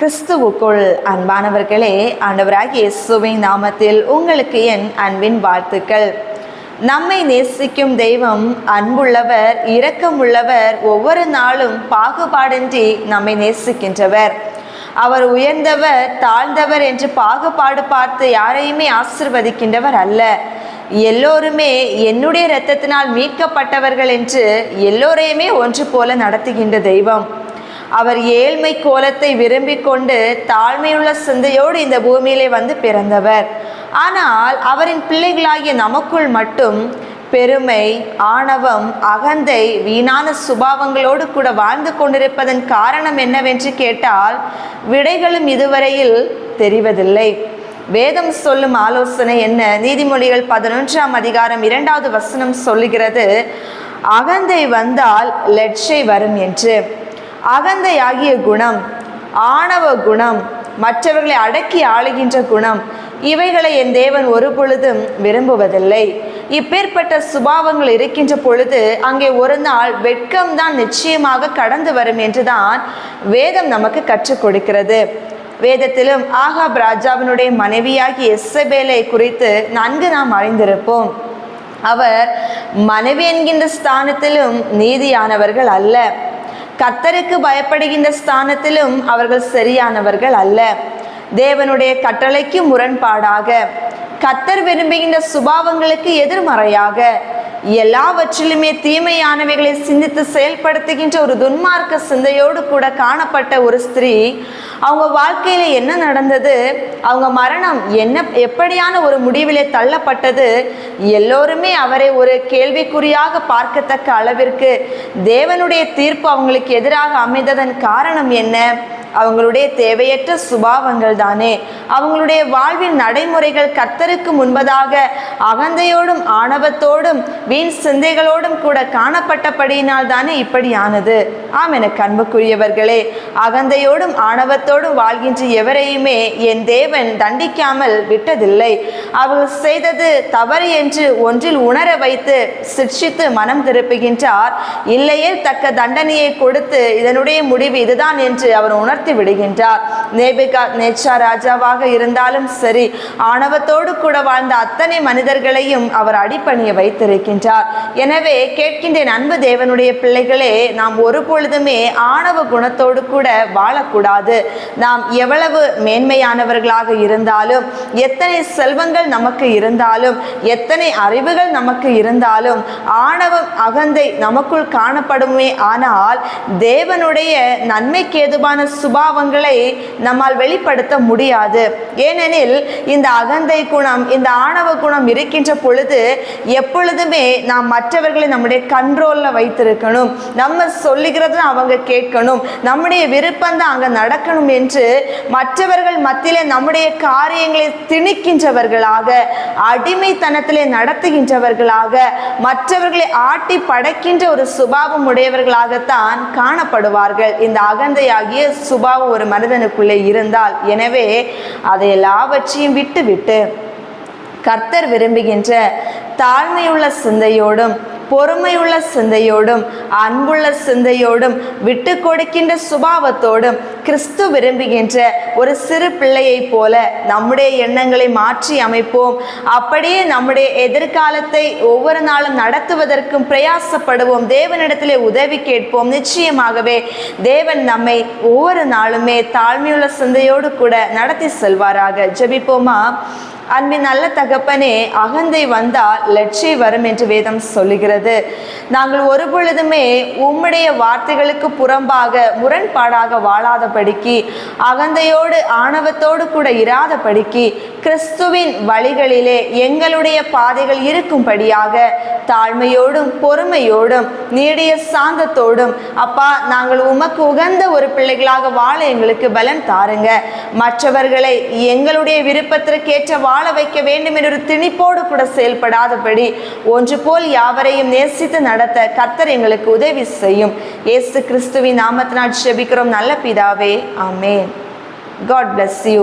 கிறிஸ்துவுக்குள் அன்பானவர்களே ஆண்டவராகிய இயேசுவின் நாமத்தில் உங்களுக்கு என் அன்பின் வாழ்த்துக்கள். நம்மை நேசிக்கும் தெய்வம் அன்புள்ளவர் இரக்கமுள்ளவர் ஒவ்வொரு நாளும் பாகுபாடின்றி நம்மை நேசிக்கின்றவர். அவர் உயர்ந்தவர் தாழ்ந்தவர் என்று பாகுபாடு பார்த்து யாரையுமே ஆசிர்வதிக்கின்றவர் அல்ல. எல்லோருமே என்னுடைய இரத்தத்தினால் மீட்கப்பட்டவர்கள் என்று எல்லோரையுமே ஒன்று போல நடத்துகின்ற தெய்வம். அவர் ஏழ்மை கோலத்தை விரும்பிக் கொண்டு தாழ்மையுள்ள சிந்தையோடு இந்த பூமியிலே வந்து பிறந்தவர். ஆனால் அவரின் பிள்ளைகளாகிய நமக்குள் மட்டும் பெருமை ஆணவம் அகந்தை வீணான சுபாவங்களோடு கூட வாழ்ந்து கொண்டிருப்பதன் காரணம் என்னவென்று கேட்டால் விடைகளும் இதுவரையில் தெரிவதில்லை. வேதம் சொல்லும் ஆலோசனை என்ன? நீதிமொழிகள் பதினொன்றாம் அதிகாரம் இரண்டாவது வசனம் சொல்லுகிறது அகந்தை வந்தால் லட்சை வரும் என்று. அகந்தையாகிய குணம் ஆணவ குணம் மற்றவர்களை அடக்கி ஆளுகின்ற குணம் இவைகளை என் தேவன் ஒரு பொழுதும் விரும்புவதில்லை. இப்பேற்பட்ட சுபாவங்கள் இருக்கின்ற பொழுது அங்கே ஒரு நாள் வெட்கம்தான் நிச்சயமாக கடந்து வரும் என்றுதான் வேதம் நமக்கு கற்றுக் கொடுக்கிறது. வேதத்திலும் ஆகாப் ராஜாவினுடைய மனைவியாகி எஸ்ஸபேலை குறித்து நன்கு நாம் அறிந்திருப்போம். அவர் மனைவி என்கின்ற ஸ்தானத்திலும் நீதியானவர்கள் அல்ல. கத்தருக்கு பயப்படுகின்ற ஸ்தானத்திலும் அவர்கள் சரியானவர்கள் அல்ல. தேவனுடைய கட்டளைக்கு முரண்பாடாக. கத்தர் விரும்புகின்ற சுபாவங்களுக்கு எதிர்மறையாக. எல்லாவற்றிலுமே தீமையானவைகளை சிந்தித்து செயல்படுத்துகின்ற ஒரு துன்மார்க்க சிந்தையோடு கூட காணப்பட்ட ஒரு ஸ்திரீ அவங்க வாழ்க்கையில் என்ன நடந்தது? அவங்க மரணம் என்ன எப்படியான ஒரு முடிவிலே தள்ளப்பட்டது? எல்லோருமே அவரை ஒரு கேள்விக்குறியாக பார்க்கத்தக்க அளவிற்கு தேவனுடைய தீர்ப்பு அவங்களுக்கு எதிராக அமைந்ததன் காரணம் என்ன? அவங்களுடைய தேவையற்ற சுபாவங்கள் தானே. அவங்களுடைய வாழ்வின் நடைமுறைகள் கர்த்தருக்கு முன்பதாக அகந்தையோடும் ஆணவத்தோடும் வீண் சிந்தைகளோடும் கூட காணப்பட்டபடியினால் தானே இப்படியானது? ஆம் எனக்கு அன்புக்குரியவர்களே அகந்தையோடும் ஆணவத்தோடும் வாழ்கின்ற எவரையுமே என் தேவன் தண்டிக்காமல் விட்டதில்லை. அவர்கள் செய்தது தவறு என்று ஒன்றில் உணர வைத்து சிக்ஷித்து மனம் திருப்புகின்றார். இல்லையே தக்க தண்டனையை கொடுத்து இதனுடைய முடிவு இதுதான் என்று அவர் உணர்த்தி விடுகின்றார். நேபிகா நேச்சா ராஜாவாக இருந்தாலும் சரி ஆணவத்தோடு கூட வாழ்ந்த அத்தனை மனித மனிதர்களையும் அவர் அடிப்பணிய வைத்திருக்கின்றார். எனவே கேட்கின்றேன் அன்பு தேவனுடைய பிள்ளைகளே நாம் ஒரு பொழுதுமே ஆணவ குணத்தோடு கூட வாழக்கூடாது. நாம் எவ்வளவு மேன்மையானவர்களாக இருந்தாலும் எத்தனை செல்வங்கள் நமக்கு இருந்தாலும் எத்தனை அறிவுகள் நமக்கு இருந்தாலும் ஆணவம் அகந்தை நமக்குள் காணப்படுமே ஆனால் தேவனுடைய நன்மைக்கு ஏதுவான சுபாவங்களை நம்மால் வெளிப்படுத்த முடியாது. ஏனெனில் இந்த அகந்தை குணம் இந்த ஆணவ குணம் இருக்கின்ற பொழுது எப்பொழுதுமே நாம் மற்றவர்களை நம்முடைய கண்ட்ரோலில் வைத்திருக்கணும். நம்ம சொல்லுகிறது அவங்க கேட்கணும். நம்முடைய விருப்பம் தான் அங்கே நடக்கணும் என்று மற்றவர்கள் மத்தியில் நம்முடைய காரியங்களை திணிக்கின்றவர்களாக அடிமைத்தனத்திலே நடத்துகின்றவர்களாக மற்றவர்களை ஆட்டி படைக்கின்ற ஒரு சுபாவம் உடையவர்களாகத்தான் காணப்படுவார்கள். இந்த அகந்தையாகிய சுபாவம் ஒரு மனிதனுக்குள்ளே இருந்தால் எனவே அதை எல்லாவற்றையும் விட்டு விட்டு கர்த்தர் விரும்புகின்ற தாழ்மையுள்ள சிந்தையோடும் பொறுமையுள்ள சிந்தையோடும் அன்புள்ள சிந்தையோடும் விட்டு கொடுக்கின்ற சுபாவத்தோடும் கிறிஸ்து விரும்புகின்ற ஒரு சிறு பிள்ளையைப் போல நம்முடைய எண்ணங்களை மாற்றி அமைப்போம். அப்படியே நம்முடைய எதிர்காலத்தை ஒவ்வொரு நாளும் நடத்துவதற்கும் பிரயாசப்படுவோம். தேவனிடத்திலே உதவி கேட்போம். நிச்சயமாகவே தேவன் நம்மை ஒவ்வொரு நாளுமே தாழ்மையுள்ள சிந்தையோடு கூட நடத்தி செல்வாராக. ஜெபிப்போமா? அன்பின் நல்ல தகப்பனே அகந்தை வந்தால் லட்சிய வரும் என்று வேதம் சொல்லுகிறது. நாங்கள் ஒரு பொழுதுமே உம்முடைய வார்த்தைகளுக்கு புறம்பாக முரண்பாடாக படிக்கி அகந்தையோடு ஆணவத்தோடு கூட இராதபடிக்கு கிறிஸ்துவின் வழிகளிலே எங்களுடைய பாதைகள் இருக்கும்படியாக தாழ்மையோடும் பொறுமையோடும் நீடிய சாந்தத்தோடும் அப்பா நாங்கள் உமக்கு உகந்த ஒரு பிள்ளைகளாக வாழ எங்களுக்கு பலன் தாருங்க. மற்றவர்களை எங்களுடைய விருப்பத்திற்கேற்ற வாழ வைக்க வேண்டும் என்ற ஒரு திணிப்போடு கூட செயல்படாதபடி ஒன்று போல் யாவரையும் நேசித்து நடத்த கர்த்தர் எங்களுக்கு உதவி செய்யும். இயேசு கிறிஸ்துவின் நாமத்தினால் ஜெபிக்கிறோம். நல்ல பிதாவே ஆமென். God bless you